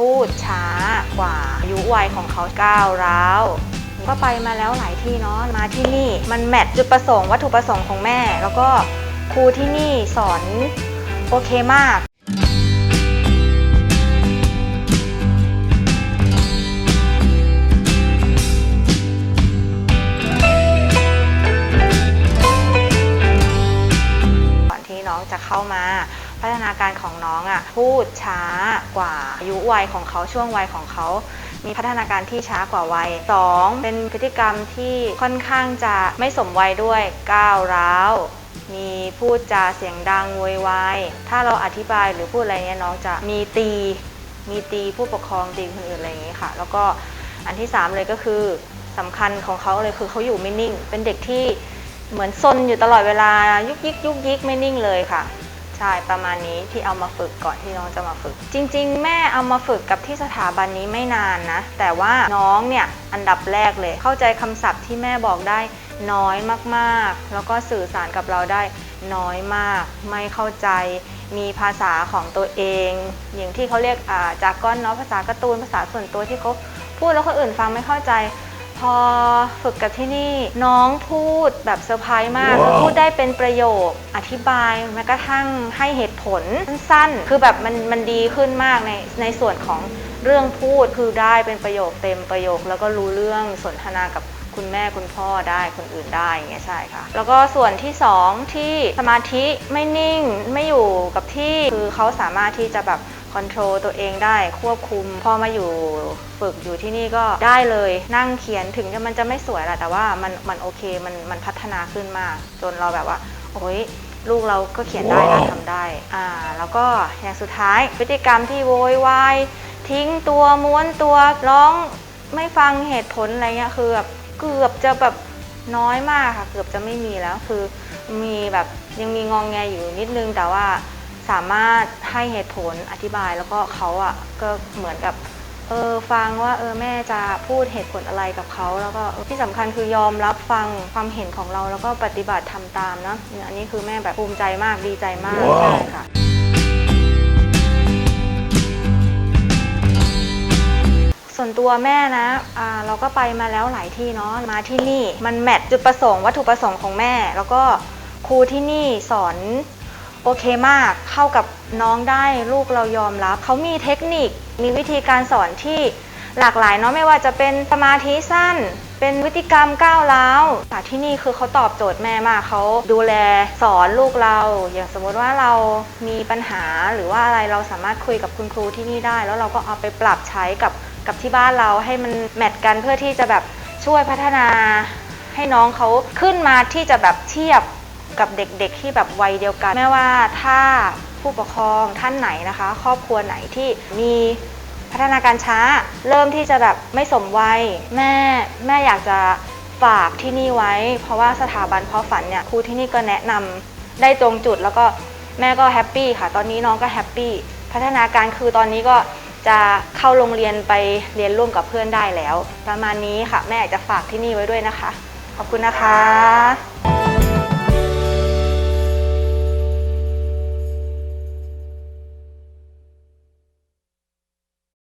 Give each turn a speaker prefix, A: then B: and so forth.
A: พูดช้ากว่าอายุวัยของเขาก้าวร้าวก็ไปมาแล้วหลายที่เนาะมาที่นี่มันแมทจุดประสงค์วัตถุประสงค์ของแม่ แล้วก็ครูที่นี่สอนโอเคมาก การของน้องอะ่ะพูดช้ากว่าอายุวัยของเขาช่วงวัยของเขา มีพัฒนาการที่ช้ากว่าวัย 2. เป็นพฤติกรรมที่ค่อนข้างจะไม่สมวัยด้วยก้าวร้าวมีพูดจาเสียงดังโวยวายถ้าเราอธิบายหรือพูดอะไรเนี้ยน้องจะมีตี มีตีผู้ปกครองตีคนอื่นอะไรอย่างนี้ค่ะ แล้วก็อันที่ 3 เลยก็คือสำคัญของเขาเลยคือเขาอยู่ไม่นิ่ง เป็นเด็กที่เหมือนซนอยู่ตลอดเวลายุกยิกยุกยิกไม่นิ่งเลยค่ะ ใช่ประมาณนี้ที่เอามาฝึกก่อนที่น้องจะมาฝึก จริง ๆ แม่เอามาฝึกกับที่สถาบันนี้ไม่นานนะ แต่ว่าน้องเนี่ยอันดับแรกเลย เข้าใจคำศัพท์ที่แม่บอกได้น้อยมากๆ แล้วก็สื่อสารกับเราได้น้อยมาก ไม่เข้าใจมีภาษาของตัวเอง อย่างที่เขาเรียกจากก้อนเนาะภาษาการ์ตูนภาษาส่วนตัวที่เขาพูดแล้วคนอื่นฟังไม่เข้าใจ พอฝึกกับที่นี่น้องพูดแบบเซอร์ไพรส์มาก
B: ว้าว
A: พูดได้เป็นประโยคอธิบายแม้กระทั่งให้เหตุผลสั้นๆ คือแบบมันมันดีขึ้นมากในในส่วนของเรื่องพูดคือได้เป็นประโยคเต็มประโยค แล้วก็รู้เรื่องสนทนากับคุณแม่คุณพ่อได้คนอื่นได้อย่างเงี้ยใช่ค่ะ แล้วก็ส่วนที่สองที่สมาธิไม่นิ่งไม่อยู่กับที่คือเขาสามารถที่จะแบบ คอนโทรลตัวเองได้ควบคุม พอมาอยู่ฝึกอยู่ที่นี่ก็ได้เลยนั่งเขียนถึงจะมันจะไม่สวยแหละแต่ว่ามันมันโอเคมันมันพัฒนาขึ้นมาก จนเราแบบว่า โอ้ยลูกเราก็เขียนได้นะ
B: ว้าว
A: ทำได้อ่าแล้วก็อย่างสุดท้ายพฤติกรรมที่โวยวายทิ้งตัวม้วนตัวร้องไม่ฟังเหตุผลอะไรเงี้ยคือแบบเกือบจะแบบน้อยมากค่ะ เกือบจะไม่มีแล้วคือมีแบบยังมีงองแงอยู่นิดนึงแต่ว่า สามารถให้เหตุผลอธิบายแล้วก็เขาอะก็เหมือนกับเออฟังว่าเออแม่จะพูดเหตุผลอะไรกับเขาแล้วก็เออที่สำคัญคือยอมรับฟังความเห็นของเราแล้วก็ปฏิบัติทำตามเนาะเนี่ยอันนี้คือแม่แบบภูมิใจมากดีใจมาก
B: ว้าว
A: ใช่ค่ะส่วนตัวแม่นะอ่าเราก็ไปมาแล้วหลายที่เนาะมาที่นี่มันแมทจุดประสงค์วัตถุประสงค์ของแม่ แล้วก็ครูที่นี่สอน โอเคมากเข้ากับน้องได้ลูกเรายอมรับ เขามีเทคนิคมีวิธีการสอนที่หลากหลายเนาะไม่ว่าจะเป็นสมาธิสั้น เป็นพฤติกรรมก้าวร้าวแต่ที่นี่คือเขาตอบโจทย์แม่มากเขาดูแลสอนลูกเรา อย่างสมมติว่าเรามีปัญหาหรือว่าอะไรเราสามารถคุยกับคุณครูที่นี่ได้ แล้วเราก็เอาไปปรับใช้กับกับที่บ้านเราให้มันแมทกันเพื่อที่จะแบบช่วยพัฒนาให้น้องเขาขึ้นมาที่จะแบบเทียบ กับเด็กๆที่แบบวัยเดียวกันแม้ว่าถ้าผู้ปกครองท่านไหนนะคะ ครอบครัวไหนที่มีพัฒนาการช้า เริ่มที่จะแบบไม่สมวัยแม่แม่อยากจะฝากที่นี่ไว้ เพราะว่าสถาบันเพาะฝันเนี่ยครูที่นี่ก็แนะนำได้ตรงจุดแล้วก็แม่ก็แฮปปี้ค่ะ ตอนนี้น้องก็แฮปปี้พัฒนาการคือตอนนี้ก็จะเข้าโรงเรียนไปเรียนร่วมกับเพื่อนได้แล้ว ประมาณนี้ค่ะ แม่อยากจะฝากที่นี่ไว้ด้วยนะคะ ขอบคุณนะคะ